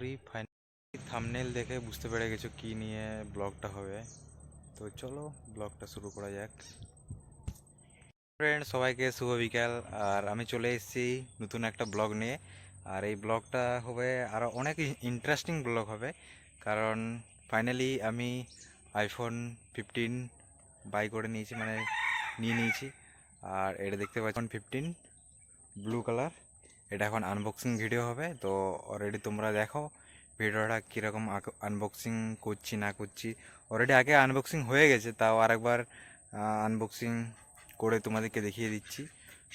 করি finally thumbnail দেখে বুঝতে পেরে গেছো কী নিয়ে ব্লগটা হবে। তো চলো ব্লগটা শুরু করা যাক। ফ্রেন্ড সবাইকে শুভ বিকাল। আর আমি চলে এসেছি নতুন একটা ব্লগ নিয়ে। আর এই ব্লগটা হবে আরও অনেক ইন্টারেস্টিং ব্লগ হবে। কারণ ফাইনালি আমি আইফোন ফিফটিন বাই করে নিয়েছি মানে নিয়ে নিয়েছি। আর এটা দেখতে পাচ্ছেন ফিফটিন ব্লু কালার এটা এখন আনবক্সিং ভিডিও হবে, তো অলরেডি তোমরা দেখো ভিডিওটা কীরকম আনবক্সিং করছি না করছি। অলরেডি আগে আনবক্সিং হয়ে গেছে, তাও আরেকবার আনবক্সিং করে তোমাদেরকে দেখিয়ে দিচ্ছি।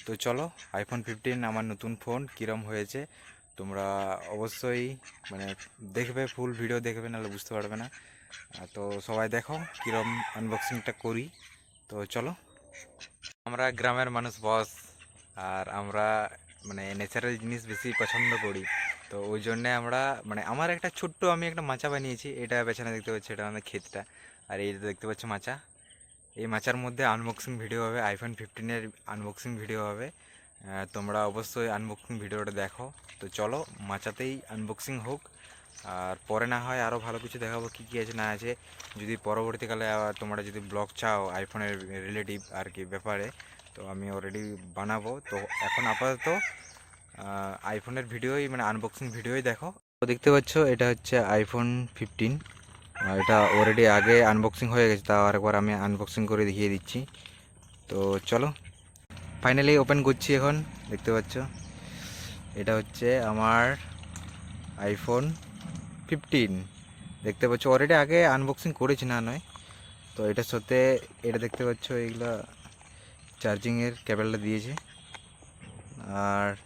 তো চলো আইফোন ফিফটিন আমার নতুন ফোন কীরম হয়েছে তোমরা অবশ্যই মানে দেখবে ফুল ভিডিও দেখবে, নাহলে বুঝতে পারবে না। তো সবাই দেখো কীরম আনবক্সিংটা করি। তো চলো। আমরা গ্রামের মানুষ বস আর আমরা মানে ন্যাচারাল জিনিস বেশি পছন্দ করি। তো ওই জন্যে আমরা মানে আমার একটা ছোট্ট আমি একটা মাচা বানিয়েছি, এটা পেছনে দেখতে পাচ্ছি, এটা আমাদের ক্ষেতটা। আর এই দেখতে পাচ্ছ মাচা। এই মাচার মধ্যে আনবক্সিং ভিডিও হবে আইফোন ফিফটিনের আনবক্সিং ভিডিও হবে। তোমরা অবশ্যই আনবক্সিং ভিডিওটা দেখো। তো চলো, মাচাতেই আনবক্সিং হোক। আর পরে না হয় আরও ভালো কিছু দেখাবো, কী কী আছে, না আছে। যদি পরবর্তীকালে তোমরা যদি ব্লগ চাও আইফোনের রিলেটিভ আর কি ব্যাপারে তো আমি অলরেডি বানাবো। তো এখন আপাতত আইফোনের ভিডিওই মানে আনবক্সিং ভিডিওই দেখো। তো দেখতে পাচ্ছ, এটা হচ্ছে আইফোন ফিফটিন এটা অলরেডি আগে আনবক্সিং হয়ে গেছে, তাও আরেকবার আমি আনবক্সিং করে দেখিয়ে দিচ্ছি। তো চলো ফাইনালি ওপেন করছি এখন, দেখতে পাচ্ছ। এটা হচ্ছে আমার আইফোন ফিফটিন দেখতে পাচ্ছ অলরেডি আগে আনবক্সিং করেছি না, নয়। তো এটার সাথে, এটা দেখতে পাচ্ছ এইগুলা চার্জিংয়ের কেবলটা দিয়েছে। আর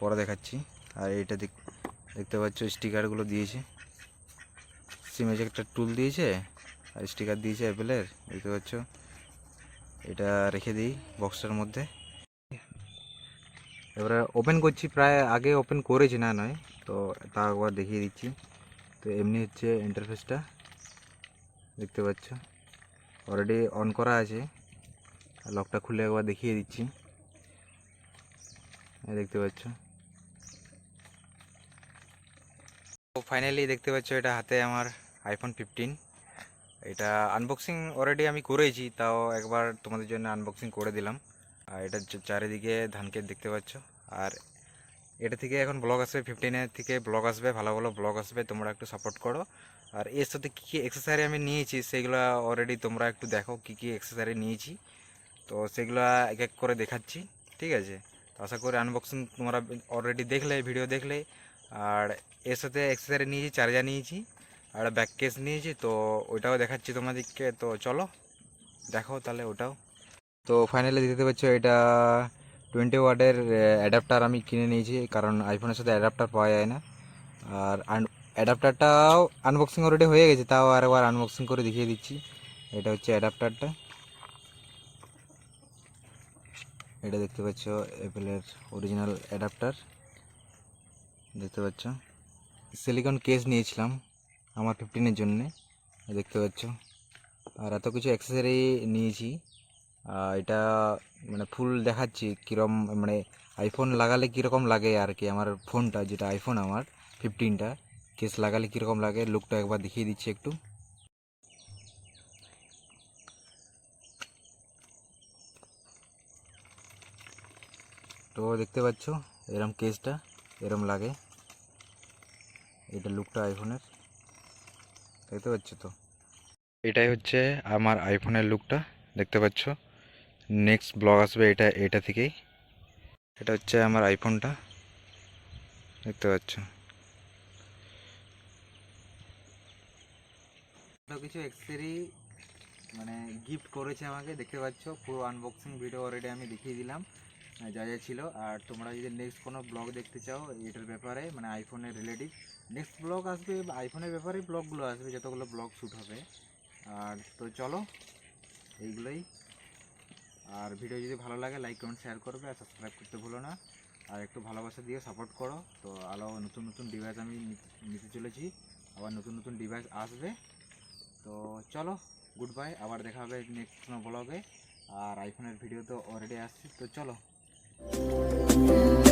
পরে দেখাচ্ছি। আর এটা দেখ- দেখতে পাচ্ছ, স্টিকারগুলো দিয়েছে। সিমে একটা টুল দিয়েছে, আর স্টিকার দিয়েছে অ্যাপেলের দেখতে পাচ্ছ। এটা রেখে দিই বক্সটার মধ্যে। এবারে ওপেন করছি, প্রায় আগে ওপেন করেছি না, নয়। তো তা একবার দেখিয়ে দিচ্ছি। তো এমনি হচ্ছে ইন্টারফেসটা দেখতে পাচ্ছ। অলরেডি অন করা আছে। লকটা খুলে একবার দেখিয়ে দিচ্ছি। দেখতে পাচ্ছ। ফাইনালি দেখতে পাচ্ছ এটা হাতে আমার আইফোন ফিফটিন এটা আনবক্সিং অলরেডি আমি করেছি, তাও একবার তোমাদের জন্য আনবক্সিং করে দিলাম। আর এটা চারিদিকে ধানকে দেখতে পাচ্ছ। আর এটা থেকে এখন ব্লগ আসবে ফিফটিনের থেকে ব্লগ আসবে, ভালো ভালো ব্লগ আসবে, তোমরা একটু সাপোর্ট করো। আর এর সাথে কী কী এক্সেসারি আমি নিয়েছি, সেগুলো অলরেডি তোমরা একটু দেখো, কী কী এক্সেসারি নিয়েছি। তো সেগুলো এক এক করে দেখাচ্ছি, ঠিক আছে? তো আশা করি আনবক্সিং তোমরা অলরেডি দেখলে ভিডিও দেখলে। আর এর সাথে এক্সেসারি নিয়েছি চার্জার নিয়েছি, আর ব্যাক কেস নিয়েছি, তো ওইটাও দেখাচ্ছি তোমাদেরকে। তো চলো দেখো তাহলে ওটাও। তো ফাইনালি দেখতে পাচ্ছ, এটা টোয়েন্টি ওয়ার্ডের অ্যাডাপ্টার আমি কিনে নিয়েছি, কারণ আইফোনের সাথে অ্যাডাপ্টার পাওয়া যায় না। আর অ্যাডাপ্টারটাও আনবক্সিং অলরেডি হয়ে গেছে, তাও আরেকবার আনবক্সিং করে দেখিয়ে দিচ্ছি। এটা হচ্ছে অ্যাডাপ্টারটা এটা দেখতে পাচ্ছ অ্যাপেলের অরিজিনাল অ্যাডাপ্টার দেখতে পাচ্ছ। সিলিকন কেস নিয়েছিলাম আমার ফিফটিনের জন্যে দেখতে পাচ্ছ। আর এত কিছু অ্যাক্সেসারি নিয়েছি। এটা মানে ফুল দেখাচ্ছি কীরকম মানে আইফোন লাগালে কীরকম লাগে আর কি, আমার ফোনটা যেটা আইফোন আমার ফিফটিনটা কেস লাগালে কীরকম লাগে লুকটা একবার দেখিয়ে দিচ্ছি একটু। তো দেখতে পাচ্ছ এরম কেসটা এরম লাগে। এটা লুকটা আইফোনের। দেখতে পাচ্ছ তো? এটাই হচ্ছে আমার আইফোনের লুকটা দেখতে পাচ্ছ? নেক্সট ব্লগ আসবে এটা এটা থেকেই। এটা হচ্ছে আমার আইফোনটা দেখতে পাচ্ছ? কিছু এক্সেসরি মানে গিফট করেছে আমাকে দেখতে পাচ্ছ? পুরো আনবক্সিং ভিডিও অলরেডি আমি দেখিয়ে দিলাম। যা যা ছিল। আর তোমরা যদি নেক্সট কোনো ব্লগ দেখতে চাও, এটার ব্যাপারে মানে আইফোনের রিলেটিভ নেক্সট ব্লগ আসবে আইফোনের ব্যাপারে ব্লগগুলো আসবে, যতগুলো ব্লগ শ্যুট হবে। আর তো চলো, এইগুলোই। আর ভিডিও যদি ভালো লাগে লাইক কমেন্ট শেয়ার করবে, আর সাবস্ক্রাইব করতে ভুলো না। আর একটু ভালোবাসা দিয়ে সাপোর্ট করো। তো আরও নতুন নতুন ডিভাইস আমি নিতে চলেছি। আবার নতুন নতুন ডিভাইস আসবে। তো চলো গুড বাই আবার দেখা হবে নেক্সট কোনো ব্লগে আর আইফোনের ভিডিও তো অলরেডি আসছে। তো চলো। Thank you.